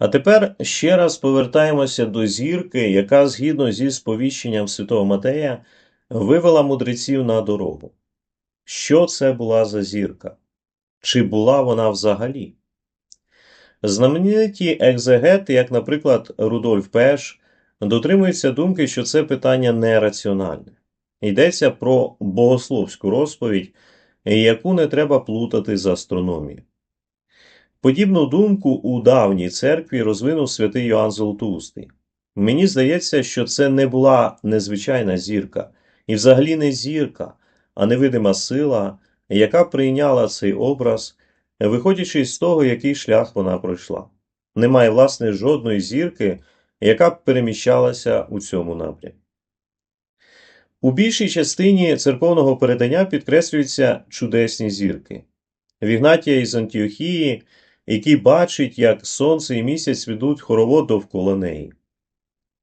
А тепер ще раз повертаємося до зірки, яка, згідно зі сповіщенням святого Матея, вивела мудреців на дорогу. Що це була за зірка? Чи була вона взагалі? Знамениті екзегети, як, наприклад, Рудольф Пеш, дотримуються думки, що це питання нераціональне. Йдеться про богословську розповідь, яку не треба плутати з астрономією. Подібну думку у давній церкві розвинув святий Йоанн Золотоустий. Мені здається, що це не була незвичайна зірка, і взагалі не зірка, а невидима сила, яка прийняла цей образ, виходячи з того, який шлях вона пройшла. Немає, власне, жодної зірки, яка б переміщалася у цьому напрямі. У більшій частині церковного передання підкреслюються чудесні зірки. Вігнатія із Антіохії, який бачить, як сонце і місяць ведуть хоровод довкола неї.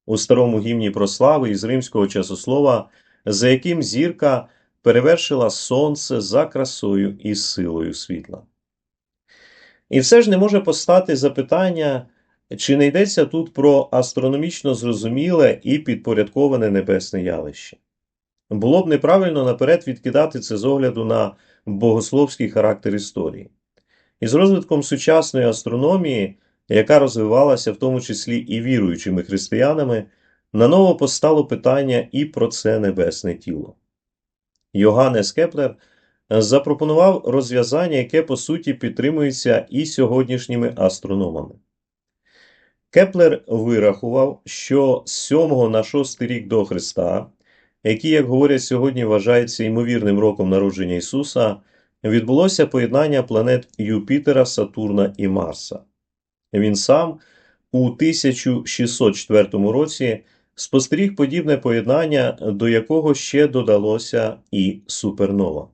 У старому гімні про слави із римського часослова, за яким зірка перевершила сонце за красою і силою світла. І все ж не може постати запитання, чи не йдеться тут про астрономічно зрозуміле і підпорядковане небесне явище. Було б неправильно наперед відкидати це з огляду на богословський характер історії. І з розвитком сучасної астрономії, яка розвивалася в тому числі і віруючими християнами, наново постало питання і про це небесне тіло. Йоганнес Кеплер запропонував розв'язання, яке по суті підтримується і сьогоднішніми астрономами. Кеплер вирахував, що з 7 на 6 рік до Христа, який, як говорять сьогодні, вважається ймовірним роком народження Ісуса, відбулося поєднання планет Юпітера, Сатурна і Марса. Він сам у 1604 році спостеріг подібне поєднання, до якого ще додалося і супернова.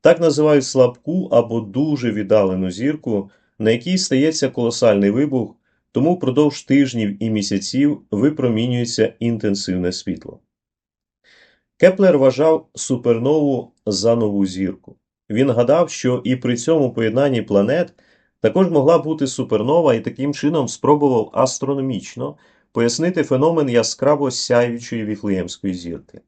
Так називають слабку або дуже віддалену зірку, на якій стається колосальний вибух, тому впродовж тижнів і місяців випромінюється інтенсивне світло. Кеплер вважав супернову за нову зірку. Він гадав, що і при цьому поєднанні планет також могла бути супернова і таким чином спробував астрономічно пояснити феномен яскраво сяючої віфлеємської зірки.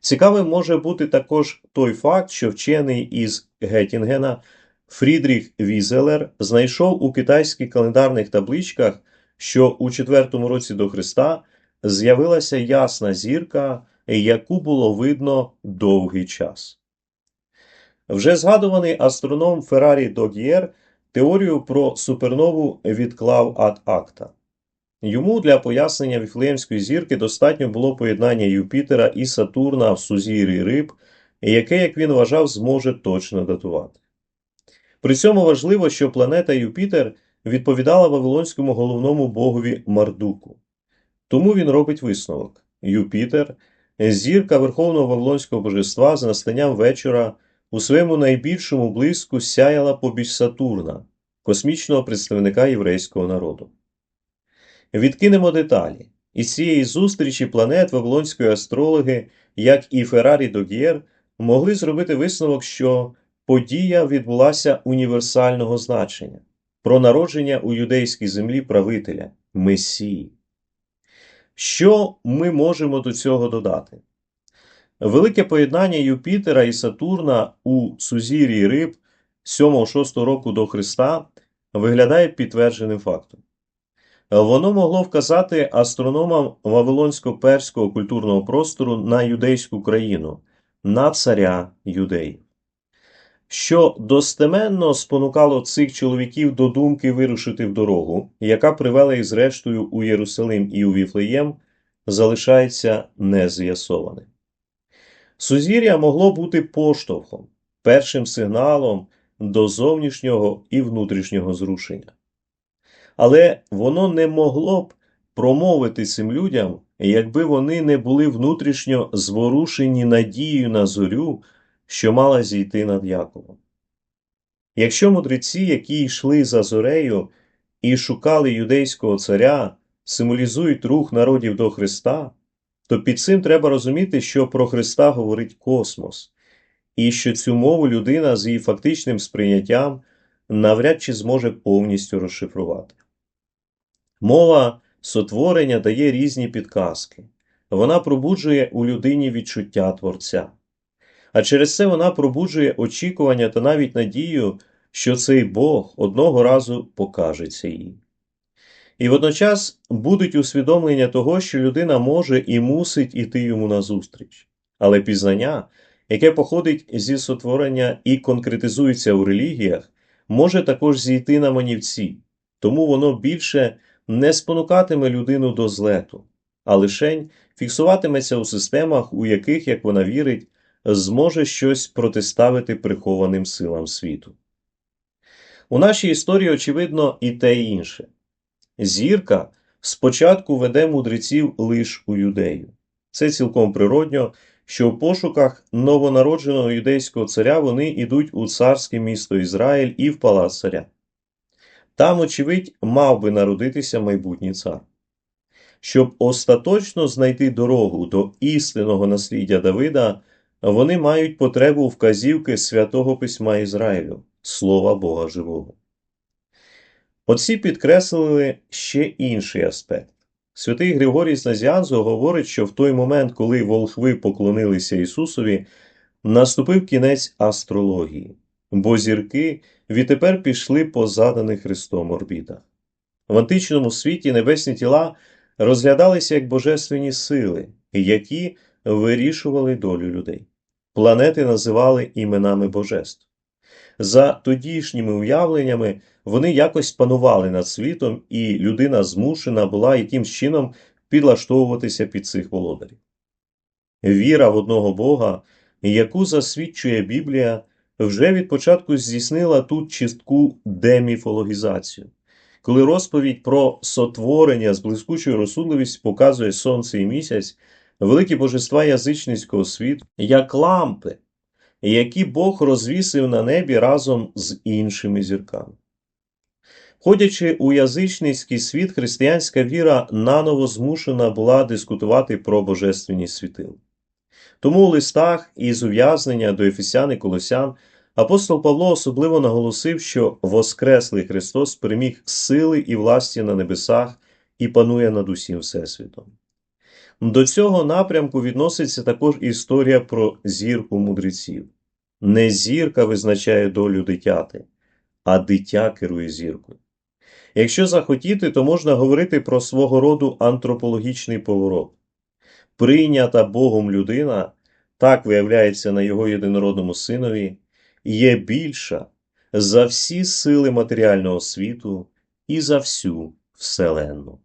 Цікавим може бути також той факт, що вчений із Геттінгена Фрідріх Візелер знайшов у китайських календарних табличках, що у IV році до Христа з'явилася ясна зірка, яку було видно довгий час. Вже згадуваний астроном Феррарі Дог'єр теорію про супернову відклав ад акта. Йому для пояснення віфлеємської зірки достатньо було поєднання Юпітера і Сатурна в сузір'ї риб, яке, як він вважав, зможе точно датувати. При цьому важливо, що планета Юпітер відповідала Вавилонському головному богові Мардуку. Тому він робить висновок: Юпітер, зірка Верховного Вавилонського божества з настанням вечора у своєму найбільшому блиску сяяла побіч Сатурна, космічного представника єврейського народу. Відкинемо деталі. Із цієї зустрічі планет вавилонської астрологи, як і Феррарі Дог'єр, могли зробити висновок, що подія відбулася універсального значення про народження у юдейській землі правителя Месії. Що ми можемо до цього додати? Велике поєднання Юпітера і Сатурна у сузір'ї риб 7-6 року до Христа виглядає підтвердженим фактом. Воно могло вказати астрономам Вавилонсько-перського культурного простору на юдейську країну, на царя юдеїв. Що достеменно спонукало цих чоловіків до думки вирушити в дорогу, яка привела їх зрештою у Єрусалим і у Віфлеєм, залишається нез'ясованим. Сузір'я могло бути поштовхом, першим сигналом до зовнішнього і внутрішнього зрушення. Але воно не могло б промовити цим людям, якби вони не були внутрішньо зворушені надією на зорю, що мала зійти над Яковом. Якщо мудреці, які йшли за зорею і шукали юдейського царя, символізують рух народів до Христа, то під цим треба розуміти, що про Христа говорить космос, і що цю мову людина з її фактичним сприйняттям навряд чи зможе повністю розшифрувати. Мова сотворення дає різні підказки. Вона пробуджує у людині відчуття Творця. А через це вона пробуджує очікування та навіть надію, що цей Бог одного разу покажеться їй. І водночас будуть усвідомлення того, що людина може і мусить іти йому назустріч. Але пізнання, яке походить зі сотворення і конкретизується у релігіях, може також зійти на манівці, тому воно більше не спонукатиме людину до злету, а лишень фіксуватиметься у системах, у яких, як вона вірить, зможе щось протиставити прихованим силам світу. У нашій історії, очевидно, і те і інше. Зірка спочатку веде мудреців лиш у юдею. Це цілком природньо, що в пошуках новонародженого юдейського царя вони йдуть у царське місто Ізраїль і в палац царя. Там, очевидь, мав би народитися майбутній цар. Щоб остаточно знайти дорогу до істинного насліддя Давида, вони мають потребу вказівки святого письма Ізраїлю, Слова Бога Живого. Отці підкреслили ще інший аспект. Святий Григорій з Назіанзу говорить, що в той момент, коли волхви поклонилися Ісусові, наступив кінець астрології, бо зірки відтепер пішли по заданих Христом орбітах. В античному світі небесні тіла розглядалися як божественні сили, які вирішували долю людей. Планети називали іменами божеств. За тодішніми уявленнями вони якось панували над світом, і людина змушена була якимсь чином підлаштовуватися під цих володарів. Віра в одного Бога, яку засвідчує Біблія, вже від початку здійснила тут чистку деміфологізацію. Коли розповідь про сотворення з блискучою розсудливістю показує сонце і місяць, великі божества язичницького світу, як лампи, які Бог розвісив на небі разом з іншими зірками. Входячи у язичницький світ, християнська віра наново змушена була дискутувати про божественні світили. Тому у листах із ув'язнення до Ефесян і Колосян апостол Павло особливо наголосив, що Воскреслий Христос переміг сили і власті на небесах і панує над усім Всесвітом. До цього напрямку відноситься також історія про зірку мудреців. Не зірка визначає долю дитяти, а дитя керує зіркою. Якщо захотіти, то можна говорити про свого роду антропологічний поворот. Прийнята Богом людина, так виявляється на його єдинородному синові, є більша за всі сили матеріального світу і за всю Вселенну.